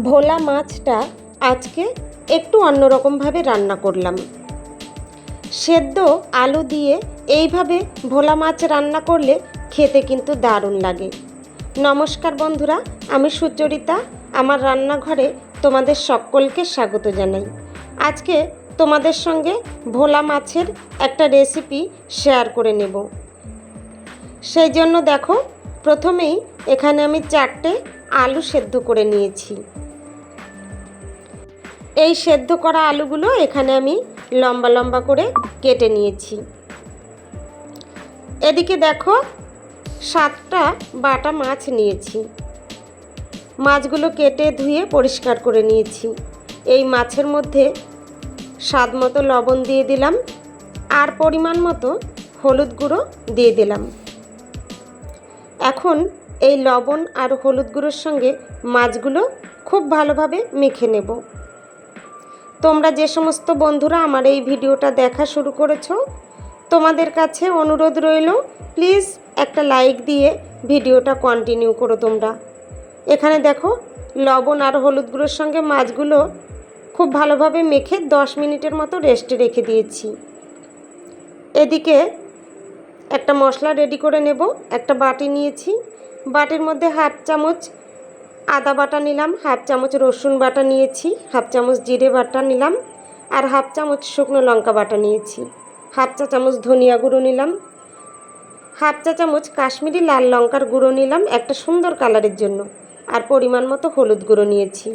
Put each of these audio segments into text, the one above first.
ভোলা মাছটা আজকে একটু অন্যরকমভাবে রান্না করলাম। সেদ্ধ আলু দিয়ে এইভাবে ভোলা মাছ রান্না করলে খেতে কিন্তু দারুণ লাগে। নমস্কার বন্ধুরা, আমি সুচরিতা, আমার রান্নাঘরে তোমাদের সকলকে স্বাগত জানাই। আজকে তোমাদের সঙ্গে ভোলা মাছের একটা রেসিপি শেয়ার করে নেব। সেই জন্য দেখো, প্রথমেই এখানে আমি চারটে আলু সেদ্ধ করে নিয়েছি। এই সেদ্ধ করা আলুগুলো এখানে আমি লম্বা লম্বা করে কেটে নিয়েছি। এদিকে দেখো সাতটা বাটা মাছ নিয়েছি। মাছগুলো কেটে ধুয়ে পরিষ্কার করে নিয়েছি। এই মাছের মধ্যে স্বাদ মতো লবণ দিয়ে দিলাম আর পরিমাণ মতো হলুদ গুঁড়ো দিয়ে দিলাম। এখন এই লবণ আর হলুদ গুঁড়োর সঙ্গে মাছগুলো খুব ভালোভাবে মেখে নেব। তোমরা যে সমস্ত বন্ধুরা আমার এই ভিডিওটা দেখা শুরু করেছ, তোমাদের কাছে অনুরোধ রইল, প্লিজ একটা লাইক দিয়ে ভিডিওটা কন্টিনিউ করো তোমরা। এখানে দেখো, লবণ আর হলুদ গুঁড়োর সঙ্গে মাছগুলো খুব ভালোভাবে মেখে দশ মিনিটের মতো রেস্টে রেখে দিয়েছি। এদিকে একটা মশলা রেডি করে নেব, একটা বাটি নিয়েছি। বাটির মধ্যে হাফ চামচ আদা বাটা নিলাম, হাফ চামচ রসুন বাটা নিয়েছি, হাফ চামচ জিরে বাটা নিলাম, আর হাফ চামচ শুকনো লঙ্কা বাটা নিয়েছি। হাফ চা চামচ ধনিয়া গুঁড়ো নিলাম, হাফ চা চামচ কাশ্মীরি লাল লঙ্কার গুঁড়ো নিলাম একটা সুন্দর কালারের জন্য, আর পরিমাণ মতো হলুদ গুঁড়ো নিয়েছি।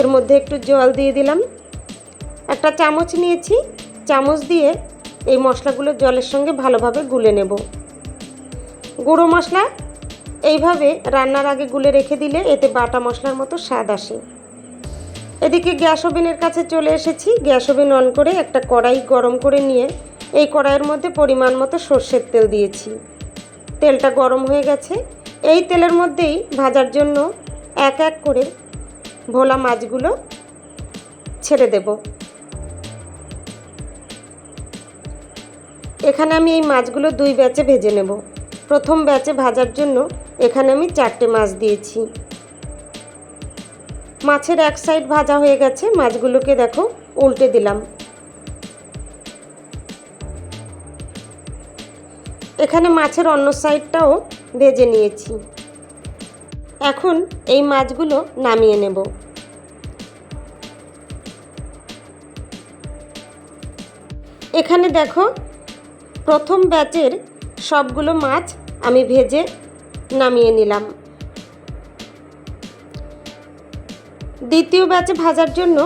এর মধ্যে একটু জল দিয়ে দিলাম। একটা চামচ নিয়েছি, চামচ দিয়ে এই মশলাগুলো জলের সঙ্গে ভালোভাবে গুলে নেব। গুঁড়ো মশলা এইভাবে রান্নার আগে গুলে রেখে দিলে এতে বাটা মশলার মতো স্বাদ আসে। এদিকে গ্যাস ওভেনের কাছে চলে এসেছি। গ্যাস ওভেন অন করে একটা কড়াই গরম করে নিয়ে এই কড়াইয়ের মধ্যে পরিমাণ মতো সর্ষের তেল দিয়েছি। তেলটা গরম হয়ে গেছে। এই তেলের মধ্যেই ভাজার জন্য এক এক করে ভোলা মাছগুলো ছেড়ে দেব। এখানে আমি এই মাছগুলো দুই ব্যাচে ভেজে নেব। প্রথম ব্যাচে ভাজার জন্য এখানে আমি চারটে মাছ দিয়েছি। মাছের এক সাইড ভাজা হয়ে গেছে, মাছগুলোকে দেখো উল্টে দিলাম। এখানে মাছের অন্য সাইডটাও ভেজে নিয়েছি। এখন এই মাছগুলো নামিয়ে নেব। এখানে দেখো প্রথম ব্যাচের সবগুলো মাছ আমি ভেজে নামিয়ে নিলাম। দ্বিতীয় ব্যাচে ভাজার জন্য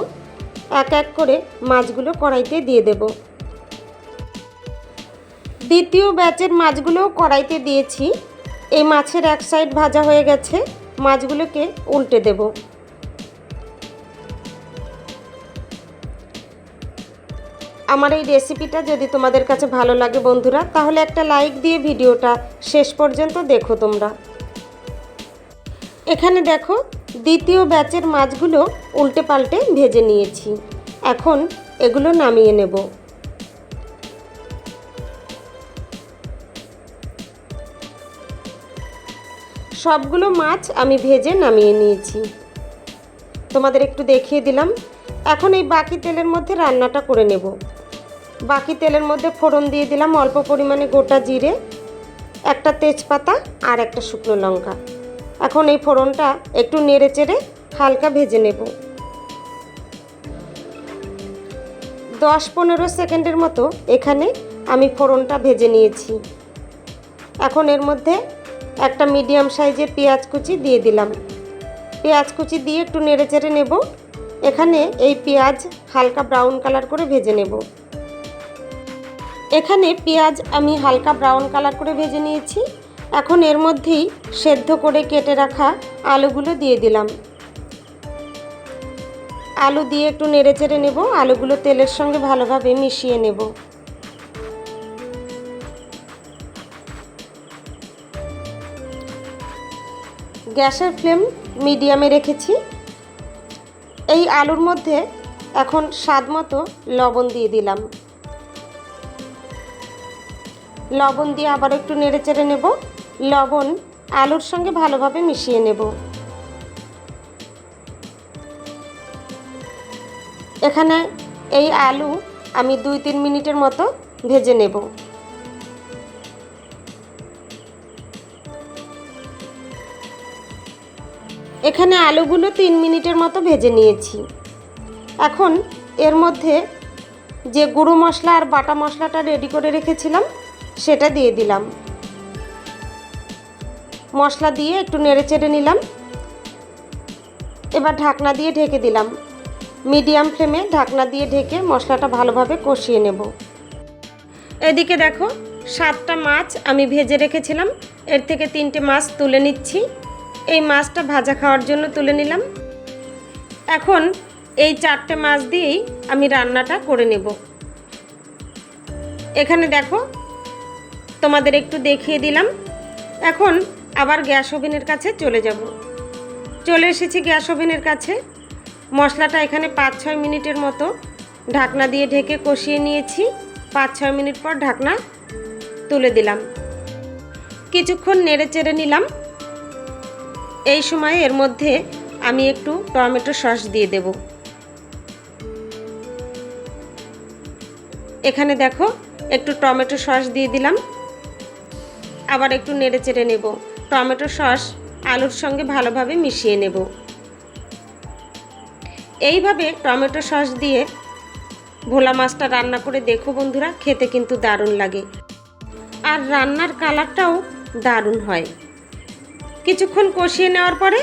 এক এক করে মাছগুলো কড়াইতে দিয়ে দেব। দ্বিতীয় ব্যাচের মাছগুলোও কড়াইতে দিয়েছি। এই মাছের এক সাইড ভাজা হয়ে গেছে। মাছগুলোকে উল্টে দেব। আমার এই রেসিপিটা যদি তোমাদের কাছে ভালো লাগে বন্ধুরা, তাহলে একটা লাইক দিয়ে ভিডিওটা শেষ পর্যন্ত দেখো তোমরা। এখানে দেখো, দ্বিতীয় ব্যাচের মাছগুলো উল্টে পাল্টে ভেজে নিয়েছি। এখন এগুলো নামিয়ে নেব। সবগুলো মাছ আমি ভেজে নামিয়ে নিয়েছি। তোমাদের একটু দেখিয়ে দিলাম। এখন এই বাকি তেলের মধ্যে রান্নাটা করে নেব। বাকি তেলের মধ্যে ফোড়ন দিয়ে দিলাম অল্প পরিমাণে গোটা জিরে, একটা তেজপাতা আর একটা শুকনো লঙ্কা। এখন এই ফোড়নটা একটু নেড়ে চেড়ে হালকা ভেজে নেব। দশ পনেরো সেকেন্ডের মতো এখানে আমি ফোড়নটা ভেজে নিয়েছি। এখন এর মধ্যে একটা মিডিয়াম সাইজের পেঁয়াজ কুচি দিয়ে দিলাম। পেঁয়াজ কুচি দিয়ে একটু নেড়ে চেড়ে নেব। এখানে এই পেঁয়াজ হালকা ব্রাউন কালার করে ভেজে নেব। এখানে পেঁয়াজ আমি হালকা ব্রাউন কালার করে ভেজে নিয়েছি। এখন এর মধ্যেই সেদ্ধ করে কেটে রাখা আলুগুলো দিয়ে দিলাম। আলু দিয়ে একটু নেড়ে চেড়ে নেব, আলুগুলো তেলের সঙ্গে ভালোভাবে মিশিয়ে নেব। গ্যাসের ফ্লেম মিডিয়ামে রেখেছি। এই আলুর মধ্যে এখন স্বাদ মতো লবণ দিয়ে দিলাম। লবণ দিয়ে আবার একটু নেড়ে চেড়ে নেব। লবণ আলুর সঙ্গে ভালোভাবে মিশিয়ে নেব। এখানে এই আলু আমি দুই তিন মিনিটের মতো ভেজে নেব। এখানে আলুগুলো তিন মিনিটের মতো ভেজে নিয়েছি। এখন এর মধ্যে যে গুঁড়ো মশলা আর বাটা মশলাটা রেডি করে রেখেছিলাম সেটা দিয়ে দিলাম। মশলা দিয়ে একটু নেড়ে চেড়ে নিলাম। এবার ঢাকনা দিয়ে ঢেকে দিলাম। মিডিয়াম ফ্লেমে ঢাকনা দিয়ে ঢেকে মশলাটা ভালোভাবে কষিয়ে নেব। এদিকে দেখো, সাতটা মাছ আমি ভেজে রেখেছিলাম। এর থেকে তিনটে মাছ তুলে নিচ্ছি। এই মাছটা ভাজা খাওয়ার জন্য তুলে নিলাম। এখন এই চারটে মাছ দিয়েই আমি রান্নাটা করে নেব। এখানে দেখো তোমাদের একটু দেখিয়ে দিলাম। এখন আবার গ্যাস ওভেনের কাছে চলে যাব। চলে এসেছি গ্যাস ওভেনের কাছে। মশলাটা এখানে পাঁচ ছয় মিনিটের মতো ঢাকনা দিয়ে ঢেকে কষিয়ে নিয়েছি। পাঁচ ছয় মিনিট পর ঢাকনা তুলে দিলাম। কিছুক্ষণ নেড়ে চেড়ে নিলাম। এই সময় এর মধ্যে আমি একটু টমেটো সস দিয়ে দেব। এখানে দেখো, একটু টমেটো সস দিয়ে দিলাম। আবার একটু নেড়ে চেড়ে নেব। টমেটো সস আলুর সঙ্গে ভালোভাবে মিশিয়ে নেব। এইভাবে টমেটো সস দিয়ে ভোলা মাছটা রান্না করে দেখো বন্ধুরা, খেতে কিন্তু দারুণ লাগে। আর রান্নার কালারটাও দারুণ হয়। কিছুক্ষণ কষিয়ে নেওয়ার পরে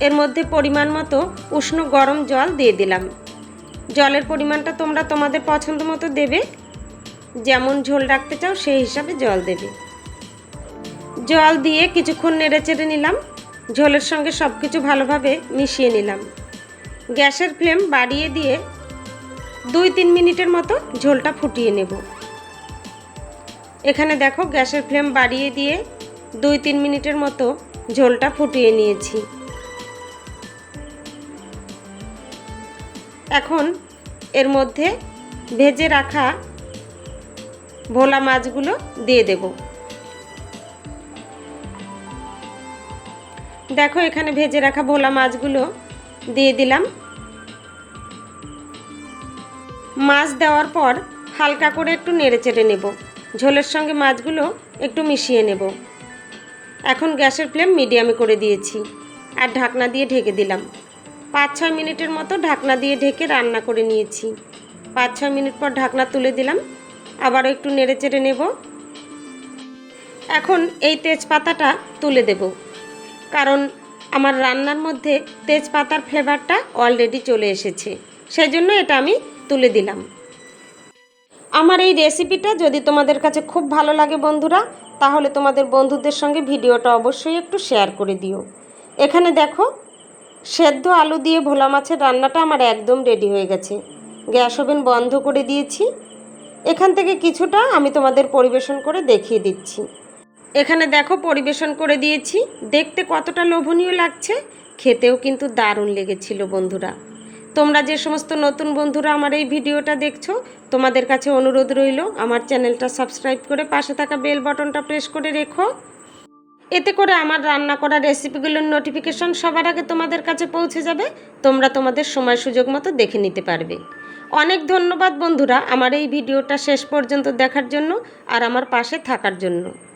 এর মধ্যে পরিমাণ মতো উষ্ণ গরম জল দিয়ে দিলাম। জলের পরিমাণটা তোমরা তোমাদের পছন্দ মতো দেবে। যেমন ঝোল রাখতে চাও সেই হিসাবে জল দেবে। জল দিয়ে কিছুক্ষণ নেড়ে চেড়ে নিলাম। ঝোলের সঙ্গে সব কিছু ভালোভাবে মিশিয়ে নিলাম। গ্যাসের ফ্লেম বাড়িয়ে দিয়ে দুই তিন মিনিটের মতো ঝোলটা ফুটিয়ে নেব। এখানে দেখো গ্যাসের ফ্লেম বাড়িয়ে দিয়ে দুই তিন মিনিটের মতো ঝোলটা ফুটিয়ে নিয়েছি। এখন এর মধ্যে ভেজে রাখা ভোলা মাছগুলো দিয়ে দেব। দেখো, এখানে ভেজে রাখা ভোলা মাছগুলো দিয়ে দিলাম। মাছ দেওয়ার পর হালকা করে একটু নেড়ে চেড়ে নেব। ঝোলের সঙ্গে মাছগুলো একটু মিশিয়ে নেব। এখন গ্যাসের ফ্লেম মিডিয়ামে করে দিয়েছি আর ঢাকনা দিয়ে ঢেকে দিলাম। পাঁচ ছয় মিনিটের মতো ঢাকনা দিয়ে ঢেকে রান্না করে নিয়েছি। পাঁচ ছয় মিনিট পর ঢাকনা তুলে দিলাম। আবারও একটু নেড়ে চেড়ে নেব। এখন এই তেজপাতাটা তুলে দেব। কারণ আমার রান্নার মধ্যে তেজপাতার ফ্লেভারটা অলরেডি চলে এসেছে। সেই জন্য এটা আমি তুলে দিলাম। আমার এই রেসিপিটা যদি তোমাদের কাছে খুব ভালো লাগে বন্ধুরা, তাহলে তোমাদের বন্ধুদের সঙ্গে ভিডিওটা অবশ্যই একটু শেয়ার করে দিও। এখানে দেখো, সেদ্ধ আলু দিয়ে ভোলা মাছের রান্নাটা আমার একদম রেডি হয়ে গেছে। গ্যাস ওভেন বন্ধ করে দিয়েছি। এখান থেকে কিছুটা আমি তোমাদের পরিবেশন করে দেখিয়ে দিচ্ছি। এখানে দেখো পরিবেশন করে দিয়েছি। দেখতে কতটা লোভনীয় লাগছে। খেতেও কিন্তু দারুণ লেগেছিল বন্ধুরা। তোমরা যে সমস্ত নতুন বন্ধুরা আমার এই ভিডিওটা দেখছ, তোমাদের কাছে অনুরোধ রইল, আমার চ্যানেলটা সাবস্ক্রাইব করে পাশে থাকা বেল বাটনটা প্রেস করে রেখো। এতে করে আমার রান্না করা রেসিপিগুলোর নোটিফিকেশন সবার আগে তোমাদের কাছে পৌঁছে যাবে, তোমরা তোমাদের সময় সুযোগ মতো দেখে নিতে পারবে। অনেক ধন্যবাদ বন্ধুরা আমার এই ভিডিওটা শেষ পর্যন্ত দেখার জন্য আর আমার পাশে থাকার জন্য।